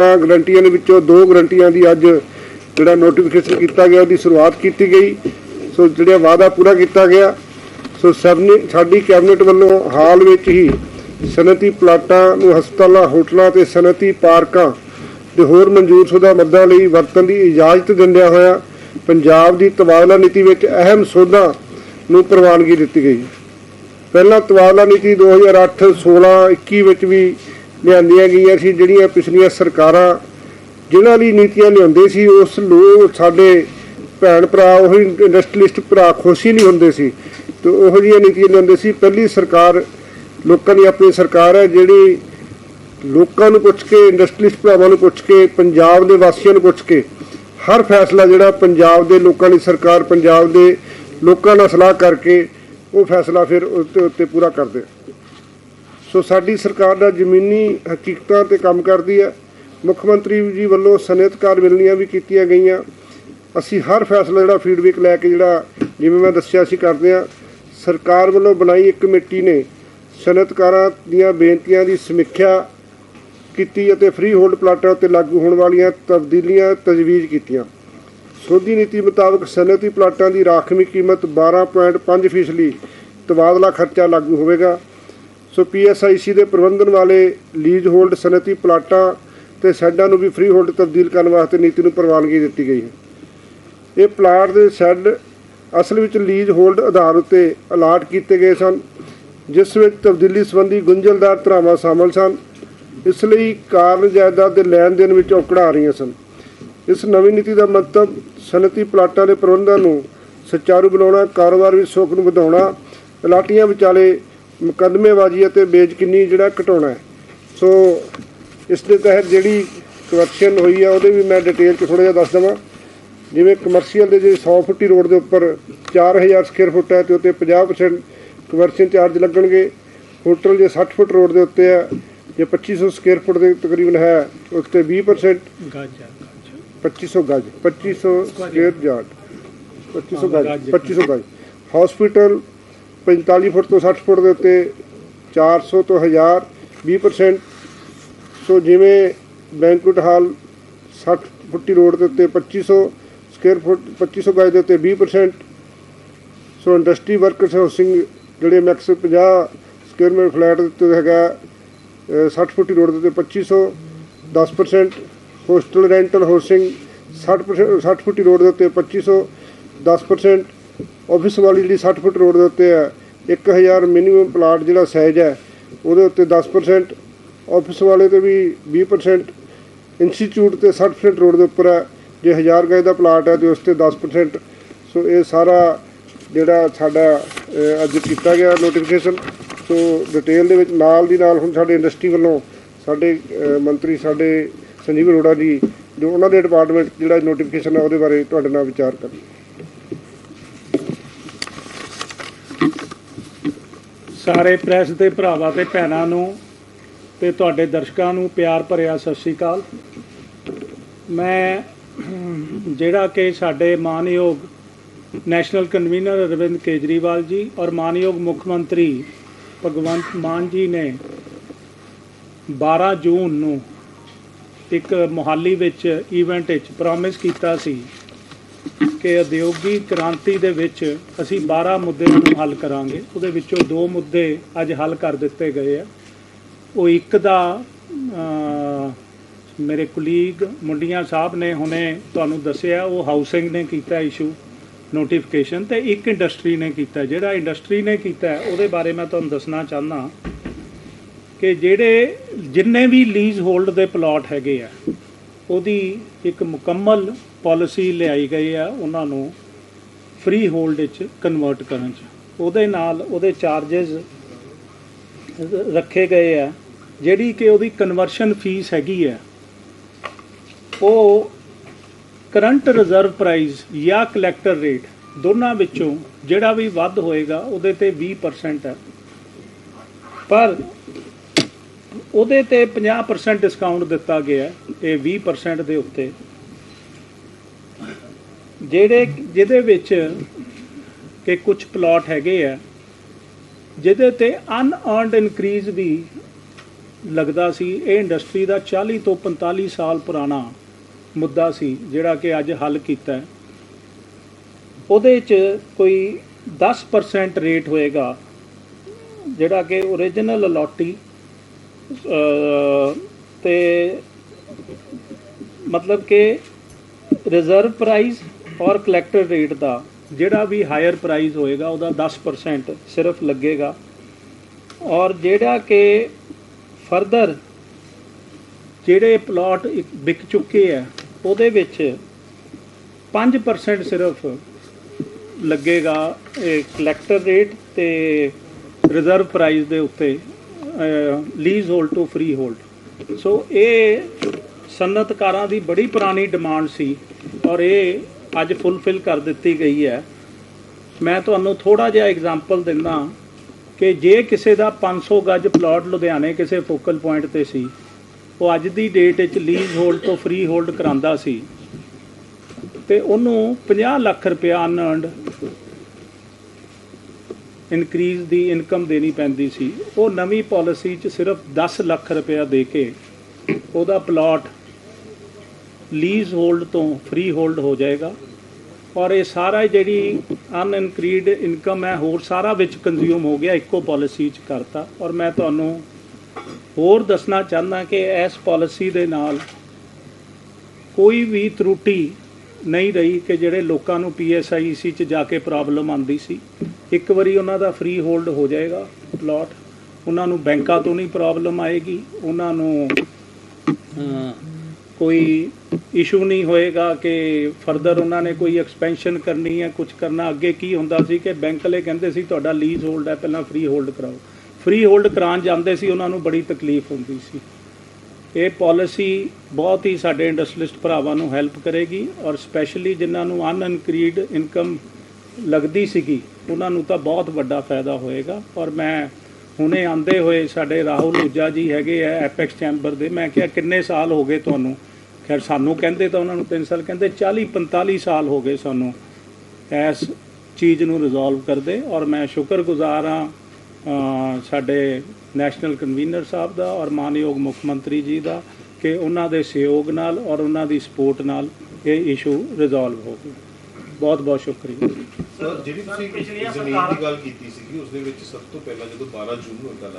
ਗਰੰਟੀਆਂ ਦੇ ਵਿੱਚੋਂ ਦੋ ਗਰੰਟੀਆਂ ਦੀ ਅੱਜ ਜਿਹੜਾ ਨੋਟੀਫਿਕੇਸ਼ਨ ਕੀਤਾ ਗਿਆ, ਉਹਦੀ ਸ਼ੁਰੂਆਤ ਕੀਤੀ ਗਈ। ਸੋ ਜਿਹੜਾ ਵਾਅਦਾ ਪੂਰਾ ਕੀਤਾ ਗਿਆ, ਸੋ ਸਭਨੇ ਸਾਡੀ ਕੈਬਨਿਟ ਵੱਲੋਂ ਹਾਲ ਵਿੱਚ ਹੀ ਸਨਅਤੀ ਪਲਾਟਾਂ ਨੂੰ ਹਸਪਤਾਲਾਂ, ਹੋਟਲਾਂ ਤੇ ਸਨਅਤੀ ਪਾਰਕਾਂ ਤੇ ਹੋਰ ਮਨਜ਼ੂਰਸ਼ੁਦਾ ਮੱਦਾਂ ਲਈ ਵਰਤਣ ਦੀ ਇਜਾਜ਼ਤ ਦਿੰਦਿਆਂ ਹੋਇਆ ਪੰਜਾਬ ਦੀ ਤਬਾਦਲਾ ਨੀਤੀ ਵਿੱਚ ਅਹਿਮ ਸੋਧਾਂ ਨੂੰ ਪ੍ਰਵਾਨਗੀ ਦਿੱਤੀ ਗਈ। ਪਹਿਲਾਂ ਤਬਾਦਲਾ ਨੀਤੀ 2008 16 21 ਵਿੱਚ ਵੀ ਲਿਆਂਦੀਆਂ ਗਈਆਂ ਸੀ, ਜਿਹੜੀਆਂ ਪਿਛਲੀਆਂ ਸਰਕਾਰਾਂ ਜਿਨ੍ਹਾਂ ਲਈ ਨੀਤੀਆਂ ਲਿਆਉਂਦੇ ਸੀ, ਉਸ ਲੋਕ ਸਾਡੇ ਭੈਣ ਭਰਾ, ਉਹ ਇੰਡਸਟਰੀਲਿਸਟ ਭਰਾ ਖੁਸ਼ੀ ਨਹੀਂ ਹੁੰਦੇ ਸੀ। ਤੇ ਉਹੋ ਜਿਹੀਆਂ ਨੀਤੀਆਂ ਲਿਆਉਂਦੇ ਸੀ। ਪਹਿਲੀ ਸਰਕਾਰ ਲੋਕਾਂ ਦੀ ਆਪਣੀ ਸਰਕਾਰ ਹੈ, ਜਿਹੜੀ ਲੋਕਾਂ ਨੂੰ ਪੁੱਛ ਕੇ ਇੰਡਸਟਰੀਲਿਸਟ ਭਰਾਵਾਂ ਨੂੰ ਪੁੱਛ ਕੇ, ਪੰਜਾਬ ਦੇ ਵਾਸੀਆਂ ਨੂੰ ਪੁੱਛ ਕੇ, ਹਰ ਫੈਸਲਾ ਜਿਹੜਾ ਪੰਜਾਬ ਦੇ ਲੋਕਾਂ ਦੀ ਸਰਕਾਰ, ਪੰਜਾਬ ਦੇ ਲੋਕਾਂ ਨਾਲ ਸਲਾਹ ਕਰਕੇ, ਉਹ ਫੈਸਲਾ ਫਿਰ ਉਸ ਉੱਤੇ ਪੂਰਾ ਕਰਦੇ ਸੋ ਸਾਡੀ ਸਰਕਾਰ ਦਾ ਜ਼ਮੀਨੀ ਹਕੀਕਤਾਂ ਤੇ ਕੰਮ ਕਰਦੀ ਹੈ। ਮੁੱਖ ਮੰਤਰੀ ਜੀ ਵੱਲੋਂ ਸਨਅਤਕਾਰ ਮਿਲਣੀਆਂ ਵੀ ਕੀਤੀਆਂ ਗਈਆਂ। ਅਸੀਂ ਹਰ ਫੈਸਲਾ ਜਿਹੜਾ ਫੀਡਬੈਕ ਲੈ ਕੇ ਜਿਹੜਾ, ਜਿਵੇਂ ਮੈਂ ਦੱਸਿਆ ਸੀ ਕਰਦੇ ਆ ਸਰਕਾਰ ਵੱਲੋਂ ਬਣਾਈ ਇੱਕ ਕਮੇਟੀ ਨੇ ਸਨਅਤਕਾਰਾਂ ਦੀਆਂ ਬੇਨਤੀਆਂ ਦੀ ਸਮੀਖਿਆ ਕੀਤੀ ਅਤੇ ਫ੍ਰੀ ਹੋਲਡ ਪਲਾਟਾਂ ਉੱਤੇ ਲਾਗੂ ਹੋਣ ਵਾਲੀਆਂ ਤਬਦੀਲੀਆਂ ਤਜਵੀਜ਼ ਕੀਤੀਆਂ। ਸੋਧੀ ਨੀਤੀ ਮੁਤਾਬਕ ਸਨਅਤੀ ਪਲਾਟਾਂ ਦੀ ਰਾਖਵੀਂ ਕੀਮਤ 12.5 ਫੀਸਦੀ ਤਬਾਦਲਾ ਖਰਚਾ ਲਾਗੂ ਹੋਵੇਗਾ। ਸੋ ਪੀਐਸਆਈਸੀ ਦੇ ਪ੍ਰਬੰਧਨ ਵਾਲੇ ਲੀਜ਼ ਹੋਲਡ ਸਨਅਤੀ ਪਲਾਟਾਂ ਤੇ ਸ਼ੈੱਡਾਂ ਨੂੰ ਵੀ ਫ੍ਰੀ ਹੋਲਡ ਤਬਦੀਲ ਕਰਨ ਵਾਸਤੇ ਨੀਤੀ ਨੂੰ ਪ੍ਰਵਾਨਗੀ ਦਿੱਤੀ ਗਈ ਹੈ। ਇਹ ਪਲਾਟ ਦੇ ਸ਼ੈੱਡ ਅਸਲ ਵਿੱਚ ਲੀਜ਼ ਹੋਲਡ ਆਧਾਰ ਉੱਤੇ ਅਲਾਟ ਕੀਤੇ ਗਏ ਸਨ, ਜਿਸ ਵਿੱਚ ਤਬਦੀਲੀ ਸੰਬੰਧੀ ਗੁੰਝਲਦਾਰ ਧਰਾਵਾਂ ਸ਼ਾਮਲ ਸਨ। ਇਸ ਲਈ ਕਾਰਨ ਜਾਇਦਾਦ ਦੇ ਲੈਣ ਦੇਣ ਵਿੱਚ ਔਕੜਾਂ ਆ ਰਹੀਆਂ ਸਨ। ਇਸ ਨਵੀਂ ਨੀਤੀ ਦਾ ਮਤਲਬ ਸਨਅਤੀ ਪਲਾਟਾਂ ਦੇ ਪ੍ਰਬੰਧਨ ਨੂੰ ਸੁਚਾਰੂ ਬਣਾਉਣਾ, ਕਾਰੋਬਾਰ ਵਿੱਚ ਸੁੱਖ ਨੂੰ ਵਧਾਉਣਾ ਪਲਾਟੀਆਂ ਵਿਚਾਲੇ ਮੁਕੱਦਮੇਬਾਜ਼ੀ ਅਤੇ ਬੇਜ਼ਕਿੰਨੀ ਜਿਹੜਾ ਘਟਾਉਣਾ ਹੈ। ਸੋ ਇਸ ਦੇ ਤਹਿਤ ਜਿਹੜੀ ਕਰਪਸ਼ਨ ਹੋਈ ਆ ਉਹਦੇ ਵੀ ਮੈਂ ਡਿਟੇਲ 'ਚ ਥੋੜਾ ਜਿਹਾ ਦੱਸ ਦਵਾਂ। ਜਿਵੇਂ ਕਮਰਸ਼ੀਅਲ ਦੇ ਜੇ 100 ਫੁੱਟੀ ਰੋਡ ਦੇ ਉੱਪਰ 4000 ਸਕੁਅਰ ਫੁੱਟ ਹੈ ਤੇ ਉੱਤੇ 50% ਕਮਰਸ਼ੀਅਲ ਚਾਰਜ ਲੱਗਣਗੇ। ਹੋਟਲ ਜੇ 60 ਫੁੱਟ ਰੋਡ ਦੇ ਉੱਤੇ ਹੈ ਜੇ 2500 ਸਕੁਅਰ ਫੁੱਟ ਦੇ ਤਕਰੀਬਨ ਹੈ ਉੱਤੇ 20% ਗਾਜਾ 2500 ਗਜ। 2500 ਸਕੁਅਰ ਯਾਰਡ 2500 ਗਜ ਗਜ। 2500 ਗਜ। ਹਸਪੀਟਲ 45 ਫੁੱਟ ਤੋਂ 60 ਫੁੱਟ ਦੇ ਉੱਤੇ 400 ਤੋਂ 1000 20% ਸੋ ਜਿਵੇਂ ਬੈਂਕੁਟ ਹਾਲ 60 ਫੁੱਟੀ ਰੋਡ ਦੇ ਉੱਤੇ 2500 ਸਕੁਅਰ ਫੁੱਟ 2500 ਗਜ ਦੇ ਉੱਤੇ 20% ਸੋ ਇੰਡਸਟਰੀ ਵਰਕਰਸ ਹਾਊਸਿੰਗ ਜਿਹੜੇ ਮੈਕਸ 50 ਸਕੁਅਰ ਮੀਟਰ ਫਲੈਟ ਦੇ ਉੱਤੇ ਹੈਗਾ, ਅਹ 60 ਫੁੱਟੀ ਰੋਡ ਦੇ ਉੱਤੇ 2500 10% ਹੋਸਟਲ ਰੈਂਟਲ ਹਾਊਸਿੰਗ 60% 60 ਫੁੱਟੀ ਰੋਡ ਦੇ ਉੱਤੇ 2500 10% ਆਫਿਸ ਵਾਲੀ ਜਿਹੜੀ 60 ਫੁੱਟ ਰੋਡ ਦੇ ਉੱਤੇ ਹੈ 1000 ਮਿਨੀਮਮ ਪਲਾਟ ਜਿਹੜਾ ਸਾਈਜ਼ ਹੈ, ਉਹਦੇ ਉੱਤੇ 10% ਆਫਿਸ ਵਾਲੇ ਤੇ ਵੀ 20% ਇੰਸਟੀਚਿਊਟ ਤੇ 60% ਰੋਡ ਦੇ ਉੱਪਰ ਹੈ। ਜੇ 1000 ਗਜ ਦਾ ਪਲਾਟ ਹੈ ਤੇ ਉਸ ਤੇ 10% ਸੋ ਇਹ ਸਾਰਾ ਜਿਹੜਾ ਸਾਡਾ ਅੱਜ ਕੀਤਾ ਗਿਆ ਨੋਟੀਫਿਕੇਸ਼ਨ ਸੋ ਡਿਟੇਲ ਦੇ ਵਿੱਚ ਨਾਲ ਦੀ ਨਾਲ ਹੁਣ ਸਾਡੇ ਇੰਡਸਟਰੀ ਵੱਲੋਂ ਸਾਡੇ ਮੰਤਰੀ ਸਾਡੇ ਸੰਜੀਵ ਅਰੋੜਾ ਜੀ, ਜੋ ਉਹਨਾਂ ਦੇ ਡਿਪਾਰਟਮੈਂਟ ਜਿਹੜਾ ਨੋਟੀਫਿਕੇਸ਼ਨ ਹੈ, ਉਹਦੇ ਬਾਰੇ ਤੁਹਾਡੇ ਨਾਲ ਵਿਚਾਰ ਕਰਨ। ਸਾਰੇ ਪ੍ਰੈਸ ਦੇ ਭਰਾਵਾਂ ਤੇ ਭੈਣਾਂ ਨੂੰ ਤੇ ਤੁਹਾਡੇ ਦਰਸ਼ਕਾਂ ਨੂੰ ਪਿਆਰ ਭਰਿਆ ਸਤਿ ਸ਼੍ਰੀ ਅਕਾਲ। ਮੈਂ ਜਿਹੜਾ ਕਿ ਸਾਡੇ ਮਾਨਯੋਗ ਨੈਸ਼ਨਲ ਕਨਵੀਨਰ ਅਰਵਿੰਦ ਕੇਜਰੀਵਾਲ ਜੀ ਔਰ ਮਾਨਯੋਗ ਮੁੱਖ ਮੰਤਰੀ ਭਗਵੰਤ ਮਾਨ ਜੀ ਨੇ 12 ਜੂਨ ਨੂੰ ਇੱਕ ਮੁਹਾਲੀ ਵਿੱਚ ਇਵੈਂਟ ਵਿੱਚ ਪ੍ਰੋਮਿਸ ਕੀਤਾ ਸੀ। ਕਿ ਉਦਯੋਗਿਕ ਕ੍ਰਾਂਤੀ ਦੇ ਵਿੱਚ ਅਸੀਂ 12 ਮੁੱਦਿਆਂ ਨੂੰ ਹੱਲ ਕਰਾਂਗੇ। ਉਹਦੇ ਵਿੱਚੋਂ ਦੋ ਮੁੱਦੇ ਅੱਜ ਹੱਲ ਕਰ ਦਿੱਤੇ ਗਏ ਆ। ਉਹ ਇੱਕ ਦਾ ਮੇਰੇ ਕੁਲੀਗ ਮੁੰਡੀਆਂ ਸਾਹਿਬ ਨੇ ਹੁਣੇ ਤੁਹਾਨੂੰ ਦੱਸਿਆ, ਉਹ ਹਾਊਸਿੰਗ ਨੇ ਕੀਤਾ ਇਸ਼ੂ ਨੋਟੀਫਿਕੇਸ਼ਨ ਤੇ ਇੱਕ ਇੰਡਸਟਰੀ ਨੇ ਕੀਤਾ। ਜਿਹੜਾ ਇੰਡਸਟਰੀ ਨੇ ਕੀਤਾ, ਉਹਦੇ ਬਾਰੇ ਮੈਂ ਤੁਹਾਨੂੰ ਦੱਸਣਾ ਚਾਹੁੰਦਾ ਕਿ ਜਿਹੜੇ ਜਿੰਨੇ ਵੀ ਲੀਜ਼ ਹੋਲਡ ਦੇ ਪਲਾਟ ਹੈਗੇ ਆ ਉਹਦੀ ਇੱਕ ਮੁਕੰਮਲ ਪਾਲਿਸੀ ਲਿਆਈ ਗਈ ਆ ਉਹਨਾਂ ਨੂੰ ਫ੍ਰੀ ਹੋਲਡ ਵਿੱਚ ਕਨਵਰਟ ਕਰਨ ਚ। ਉਹਦੇ ਨਾਲ ਉਹਦੇ ਚਾਰजेस ਰੱਖੇ ਗਏ ਆ, ਜਿਹੜੀ ਕਿ ਉਹਦੀ ਕਨਵਰਸ਼ਨ ਫੀਸ ਹੈਗੀ ਆ, ਉਹ ਕਰੰਟ ਰਿਜ਼ਰਵ ਪ੍ਰਾਈਸ ਜਾਂ ਕਲੈਕਟਰ ਰੇਟ ਦੋਨਾਂ ਵਿੱਚੋਂ ਜਿਹੜਾ ਵੀ ਵੱਧ ਹੋਏਗਾ ਉਹਦੇ ਤੇ 20% ਹੈ ਪਰ ਉਹਦੇ ਤੇ 50% ਡਿਸਕਾਊਂਟ ਦਿੱਤਾ ਗਿਆ ਇਹ 20% ਦੇ ਉੱਤੇ। ਜਿਹੜੇ, ਜਿਹਦੇ ਵਿੱਚ ਕਿ ਕੁਝ ਪਲਾਟ ਹੈਗੇ ਆ, ਜਿਹਦੇ ਤੇ ਅਨਅਰਨਡ ਇਨਕਰੀਜ਼ ਵੀ ਲੱਗਦਾ ਸੀ, ਇਹ ਇੰਡਸਟਰੀ ਦਾ 40 ਤੋਂ 45 ਸਾਲ ਪੁਰਾਣਾ ਮੁੱਦਾ ਸੀ, ਜਿਹੜਾ ਕਿ ਅੱਜ ਹੱਲ ਕੀਤਾ ਹੈ। ਉਹਦੇ 'ਚ ਕੋਈ 10% ਰੇਟ ਹੋਏਗਾ, ਜਿਹੜਾ ਕਿ origignal ਅਲੋਟੀ ਤੇ ਮਤਲਬ ਕਿ ਰਿਜ਼ਰਵ ਪ੍ਰਾਈਸ ਔਰ ਕਲੈਕਟਰ ਰੇਟ ਦਾ ਜਿਹੜਾ ਵੀ ਹਾਇਰ ਪ੍ਰਾਈਸ ਹੋਏਗਾ, ਉਹਦਾ 10% ਸਿਰਫ ਲੱਗੇਗਾ। ਔਰ ਜਿਹੜਾ ਕਿ ਫਰਦਰ ਜਿਹੜੇ ਪਲਾਟ ਵਿਕ ਚੁੱਕੇ ਆ, ਉਹਦੇ ਵਿੱਚ 5% ਸਿਰਫ ਲੱਗੇਗਾ ਇਹ ਕਲੈਕਟਰ ਰੇਟ ਤੇ ਰਿਜ਼ਰਵ ਪ੍ਰਾਈਸ ਦੇ ਉੱਤੇ। Lease hold to free hold so ਇਹ ਸਨਅਤਕਾਰਾਂ ਦੀ ਬੜੀ ਪੁਰਾਣੀ ਡਿਮਾਂਡ ਸੀ ਔਰ ਇਹ ਅੱਜ ਫੁੱਲਫਿਲ ਕਰ ਦਿੱਤੀ ਗਈ ਹੈ। ਮੈਂ ਤੁਹਾਨੂੰ ਥੋੜਾ ਜਿਹਾ ਐਗਜ਼ਾਮਪਲ ਦਿੰਦਾ ਕਿ ਜੇ ਕਿਸੇ ਦਾ 500 ਗੱਜ ਪਲਾਟ ਲੁਧਿਆਣੇ ਕਿਸੇ ਫੋਕਲ ਪੁਆਇੰਟ ਤੇ ਸੀ, ਉਹ ਅੱਜ ਦੀ ਡੇਟ ਵਿੱਚ ਲੀਜ਼ ਹੋਲਡ ਤੋਂ ਫ੍ਰੀ ਹੋਲਡ ਕਰਾਂਦਾ ਸੀ ਤੇ ਉਹਨੂੰ 50 ਲੱਖ ਰੁਪਇਆ ਅਨਅਰਨਡ ਇਨਕਰੀਜ਼ ਦੀ ਇਨਕਮ ਦੇਣੀ ਪੈਂਦੀ ਸੀ। ਉਹ ਨਵੀਂ ਪਾਲਿਸੀ 'ਚ ਸਿਰਫ 10 ਲੱਖ ਰੁਪਇਆ ਦੇ ਕੇ ਉਹਦਾ ਪਲਾਟ ਲੀਜ਼ ਹੋਲਡ ਤੋਂ ਫ੍ਰੀ ਹੋਲਡ ਹੋ ਜਾਏਗਾ। ਔਰ ਇਹ ਸਾਰਾ ਜਿਹੜੀ ਅਨਇਨਕਰੀਡ ਇਨਕਮ ਹੈ, ਹੋਰ ਸਾਰਾ ਵਿੱਚ ਕੰਜ਼ਿਊਮ ਹੋ ਗਿਆ ਇੱਕੋ ਪਾਲਿਸੀ 'ਚ ਕਰਤਾ। ਔਰ ਮੈਂ ਤੁਹਾਨੂੰ ਹੋਰ ਦੱਸਣਾ ਚਾਹੁੰਦਾ ਕਿ ਇਸ ਪਾਲਿਸੀ ਦੇ ਨਾਲ ਕੋਈ ਵੀ ਤਰੁੱਟੀ ਨਹੀਂ ਰਹੀ ਕਿ ਜਿਹੜੇ ਲੋਕਾਂ ਨੂੰ ਪੀਐਸਆਈਸੀ 'ਚ ਜਾ ਕੇ ਪ੍ਰੋਬਲਮ ਆਉਂਦੀ ਸੀ, ਇੱਕ ਵਾਰੀ ਉਹਨਾਂ ਦਾ ਫ੍ਰੀ ਹੋਲਡ ਹੋ ਜਾਏਗਾ ਪਲਾਟ ਉਹਨਾਂ ਨੂੰ ਬੈਂਕਾਂ ਤੋਂ ਨਹੀਂ ਪ੍ਰੋਬਲਮ ਆਏਗੀ, ਉਹਨਾਂ ਨੂੰ ਕੋਈ ਇਸ਼ੂ ਨਹੀਂ ਹੋਏਗਾ ਕਿ ਫਰਦਰ ਉਹਨਾਂ ਨੇ ਕੋਈ ਐਕਸਪੈਂਸ਼ਨ ਕਰਨੀ ਹੈ ਕੁਝ ਕਰਨਾ, ਅੱਗੇ ਕੀ ਹੁੰਦਾ ਸੀ ਕਿ ਬੈਂਕ ਵਾਲੇ ਕਹਿੰਦੇ ਸੀ, ਤੁਹਾਡਾ ਲੀਜ਼ ਹੋਲਡ ਹੈ, ਪਹਿਲਾਂ ਫ੍ਰੀ ਹੋਲਡ ਕਰਾਓ। ਫ੍ਰੀ ਹੋਲਡ ਕਰਾਉਣ ਜਾਂਦੇ ਸੀ, ਉਹਨਾਂ ਨੂੰ ਬੜੀ ਤਕਲੀਫ ਹੁੰਦੀ ਸੀ। ਇਹ ਪਾਲਿਸੀ ਬਹੁਤ ਹੀ ਸਾਡੇ ਇੰਡਸਟਰੀਲਿਸਟ ਭਰਾਵਾਂ ਨੂੰ ਹੈਲਪ ਕਰੇਗੀ ਔਰ ਸਪੈਸ਼ਲੀ ਜਿਨ੍ਹਾਂ ਨੂੰ ਅਨਇਨਕਰੀਡ ਇਨਕਮ ਲੱਗਦੀ ਸੀਗੀ, ਉਹਨਾਂ ਨੂੰ ਤਾਂ ਬਹੁਤ ਵੱਡਾ ਫਾਇਦਾ ਹੋਏਗਾ। ਔਰ ਮੈਂ ਹੁਣੇ ਆਂਦੇ ਹੋਏ ਸਾਡੇ ਰਾਹੁਲ ਊਜਾ ਜੀ ਹੈਗੇ ਆ ਐਪੈਕਸ ਚੈਂਬਰ ਦੇ, ਮੈਂ ਕਿਹਾ ਕਿੰਨੇ ਸਾਲ ਹੋ ਗਏ ਤੁਹਾਨੂੰ? ਖੈਰ ਸਾਨੂੰ ਕਹਿੰਦੇ ਤਾਂ ਉਹਨਾਂ ਨੂੰ 3 ਸਾਲ ਕਹਿੰਦੇ 40 45 ਸਾਲ ਹੋ ਗਏ ਸਾਨੂੰ ਇਸ ਚੀਜ਼ ਨੂੰ ਰਿਜ਼ੋਲਵ ਕਰਦੇ। ਔਰ ਮੈਂ ਸ਼ੁਕਰਗੁਜ਼ਾਰ ਹਾਂ ਸਾਡੇ ਨੈਸ਼ਨਲ ਕਨਵੀਨਰ ਸਾਹਿਬ ਦਾ ਔਰ ਮਾਨਯੋਗ ਮੁੱਖ ਮੰਤਰੀ ਜੀ ਦਾ ਕਿ ਉਹਨਾਂ ਦੇ ਸਹਿਯੋਗ ਨਾਲ ਔਰ ਉਹਨਾਂ ਦੀ ਸਪੋਰਟ ਨਾਲ ਇਹ ਇਸ਼ੂ ਰਿਜ਼ੋਲਵ ਹੋ ਗਿਆ ਬਹੁਤ ਬਹੁਤ ਸ਼ੁਕਰੀਆ। ਸਰ ਜਿਹੜੀ ਤੁਸੀਂ ਜ਼ਮੀਨ ਦੀ ਗੱਲ ਕੀਤੀ ਸੀਗੀ ਉਸ ਦੇ ਵਿੱਚ ਸਭ ਤੋਂ ਪਹਿਲਾਂ ਜਦੋਂ 12 ਜੂਨ ਨੂੰ ਗੱਲ